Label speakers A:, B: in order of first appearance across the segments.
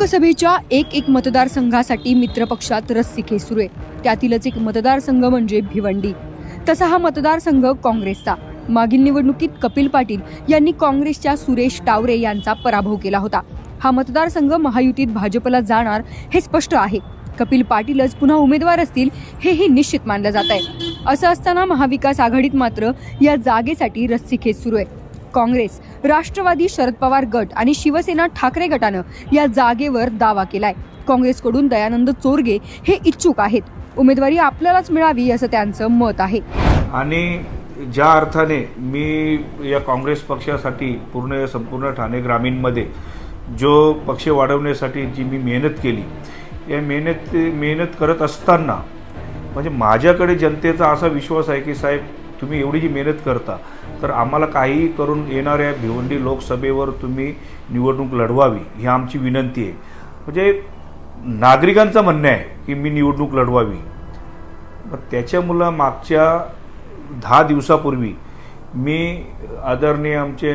A: लोकसभेच्या एक एक मतदारसंघासाठी मित्रपक्षात रस्सीखे सुरू आहे. त्यातीलच एक मतदारसंघ म्हणजे भिवंडी. तसा हा मतदारसंघ काँग्रेसचा. मागील निवडणुकीत कपिल पाटील यांनी काँग्रेसच्या सुरेश टावरे यांचा पराभव केला होता. हा मतदारसंघ महायुतीत भाजपला जाणार हे स्पष्ट आहे. कपिल पाटीलच पुन्हा उमेदवार असतील हेही निश्चित मानलं जात आहे असं असताना महाविकास आघाडीत मात्र या जागेसाठी रस्सीखेच सुरू आहे. काँग्रेस राष्ट्रवादी शरद पवार गट आणि शिवसेना ठाकरे गटानं या जागेवर दावा केलाय. काँग्रेसकडून दयानंद चोरगे हे इच्छुक आहेत. उमेदवारी आपल्यालाच मिळावी असं त्यांचं मत आहे.
B: आणि ज्या अर्थाने मी या काँग्रेस पक्षासाठी पूर्ण संपूर्ण ठाणे ग्रामीणमध्ये जो पक्ष वाढवण्यासाठी जी मी मेहनत केली या मेहनत मेहनत करत असताना म्हणजे माझ्याकडे जनतेचा असा विश्वास आहे की साहेब तुम्ही एवढी जी मेहनत करता तर आम्हाला काहीही करून येणाऱ्या भिवंडी लोकसभेवर तुम्ही निवडणूक लढवावी ही आमची विनंती आहे. म्हणजे नागरिकांचं म्हणणं आहे की मी निवडणूक लढवावी. मग त्याच्यामुळं मागच्या दहा दिवसापूर्वी मी आदरणीय आमचे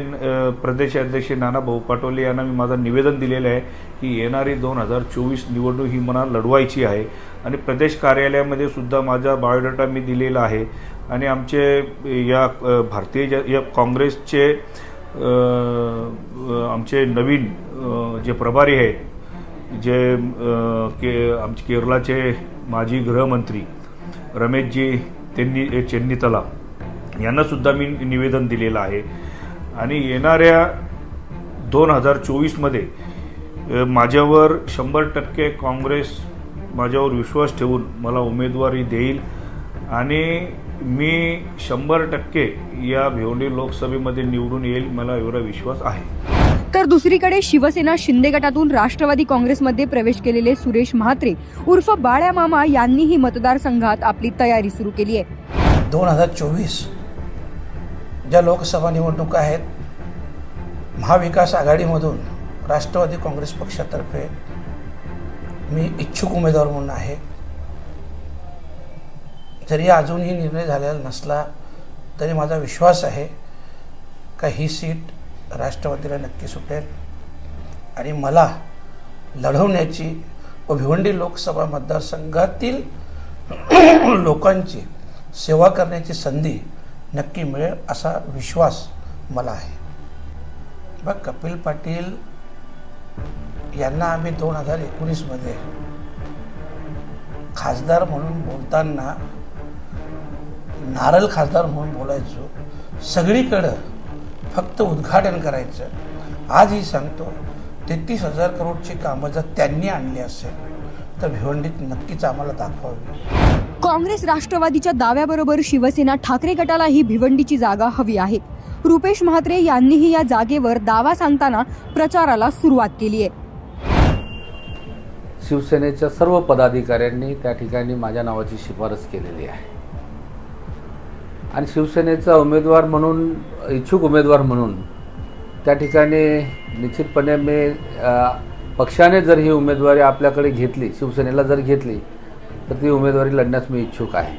B: प्रदेशाध्यक्ष नाना भाऊ पाटोले यांना मी माझं निवेदन दिलेलं आहे की येणारी दोन हजार चोवीस निवडणूक ही मला लढवायची आहे. आणि प्रदेश कार्यालयामध्ये सुद्धा माझा बायोडाटा मी दिलेला आहे. आणि आमचे या भारतीय ज या काँग्रेसचे आमचे नवीन जे प्रभारी आहेत जे के आमचे केरळाचे माजी गृहमंत्री रमेशजी त्यांनी चेन्नीतला यांनासुद्धा मी निवेदन दिलेलं आहे. आणि येणाऱ्या दोन हजार चोवीसमध्ये माझ्यावर शंभर टक्के काँग्रेस माझ्यावर विश्वास ठेवून मला उमेदवारी देईल आणि मी शंभर टक्के या भिवंडी लोकसभेमध्ये निवडून येईल मला एवढा विश्वास आहे.
A: तर दुसरीकडे शिवसेना शिंदे गटातून राष्ट्रवादी काँग्रेसमध्ये प्रवेश केलेले सुरेश म्हात्रे उर्फ बाळ्या मामा यांनीही मतदारसंघात आपली तयारी सुरू केली आहे.
C: दोन हजार चोवीस ज्या लोकसभा निवडणुका आहेत महाविकास आघाडीमधून राष्ट्रवादी काँग्रेस पक्षातर्फे मी इच्छुक उमेदवार म्हणून आहे. जरी अजूनही निर्णय झालेला नसला तरी माझा विश्वास आहे का ही सीट राष्ट्रवादीला नक्की सुटेल? आणि मला लढवण्याची व भिवंडी लोकसभा मतदारसंघातील लोकांची सेवा करण्याची संधी नक्की मिळेल असा विश्वास मला आहे. बघ कपिल पाटील यांना आम्ही दोन हजार एकोणीसमध्ये खासदार म्हणून बोलताना नारळ खासदार म्हणून बोलायचो सगळीकडं फक्त उद्घाटन करायचं. आजही सांगतो तेहतीस हजार करोडची कामं जर त्यांनी आणली असेल तर भिवंडीत नक्कीच आम्हाला दाखवावी.
A: काँग्रेस राष्ट्रवादीच्या दाव्याबरोबर शिवसेना ठाकरे गटालाही भिवंडीची जागा हवी आहे. रुपेश म्हात्रे यांनीही या जागेवर दावा सांगताना प्रचाराला सुरुवात केली आहे.
D: शिवसेनेच्या सर्व पदाधिकाऱ्यांनी त्या ठिकाणी माझ्या नावाची शिफारस केलेली आहे. आणि शिवसेनेचा उमेदवार म्हणून इच्छुक उमेदवार म्हणून त्या ठिकाणी निश्चितपणे मी पक्षाने जर ही उमेदवारी आपल्याकडे घेतली शिवसेनेला जर घेतली तर ती उमेदवारी लढण्यास मी इच्छुक आहे.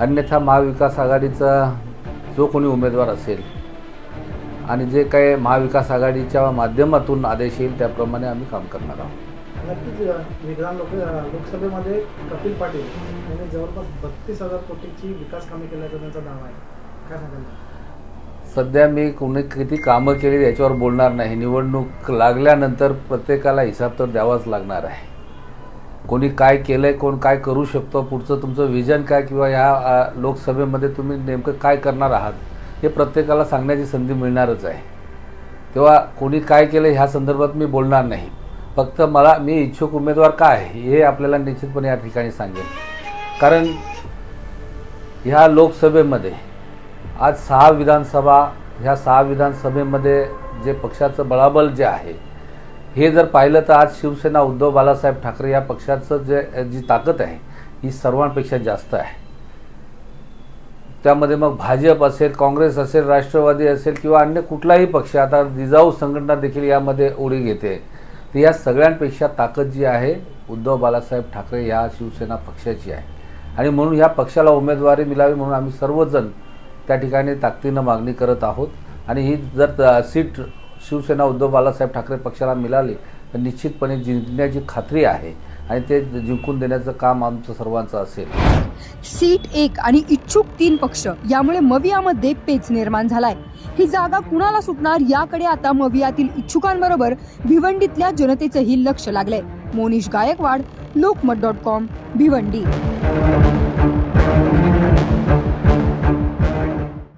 D: अन्यथा महाविकास आघाडीचा जो कोणी उमेदवार असेल आणि जे काही महाविकास आघाडीच्या माध्यमातून आदेश येईल त्याप्रमाणे आम्ही काम करणार आहोत.
E: नक्कीच विधान लोक लोकसभेमध्ये कपिल पाटील यांनी जवळपास बत्तीस हजार कोटीची विकास कामे केल्याचा त्यांचा दावा आहे. काय सांगाल?
D: सध्या मी कोणी किती कामं केली याच्यावर बोलणार नाही. निवडणूक लागल्यानंतर प्रत्येकाला हिसाब तर द्यावाच लागणार आहे. कोणी काय केलं आहे कोण काय करू शकतो पुढचं तुमचं विजन काय किंवा ह्या लोकसभेमध्ये तुम्ही नेमकं काय करणार आहात हे प्रत्येकाला सांगण्याची संधी मिळणारच आहे. तेव्हा कोणी काय केलं ह्या संदर्भात मी बोलणार नाही. फक्त मला मी इच्छुक उमेदवार काय आहे हे आपल्याला निश्चितपणे या ठिकाणी सांगेन. कारण ह्या लोकसभेमध्ये आज सहा विधानसभा ह्या सहा विधानसभेमध्ये जे पक्षाचं बळाबल जे आहे हे जर पाहिलं तर आज शिवसेना उद्धव बालासाहेब ठाकरे या पक्षाचं जे जी ताकद आहे ही सर्वांपेक्षा जास्त आहे. त्यामध्ये मग भाजप असेल काँग्रेस असेल राष्ट्रवादी असेल किंवा अन्य कुठलाही पक्ष आता जिजाऊ संघटना देखील यामध्ये उडी घेते. तर या सगळ्यांपेक्षा ताकद जी आहे उद्धव बालासाहेब ठाकरे या शिवसेना पक्षाची आहे. आणि म्हणून ह्या पक्षाला उमेदवारी मिळावी म्हणून आम्ही सर्वजण त्या ठिकाणी ताकदीनं मागणी करत आहोत. आणि ही जर सीट शिवसेना उद्धव बालासाहेब ठाकरे पक्षाला मिळाली तर निश्चितपणे जिंकण्याची खात्री आहे. आणि ते जिंकून देण्याचं काम आमचं सर्वांचं असेल.
A: सीट एक आणि इच्छुक तीन पक्ष यामुळे मवियामध्ये पेच निर्माण झालाय. ही जागा कुणाला सुटणार याकडे आता मवियातील इच्छुकांबरोबर भिवंडीतल्या जनतेचंही लक्ष लागलंय. Monish Gaikwad Lokmat dot com Bhiwandi.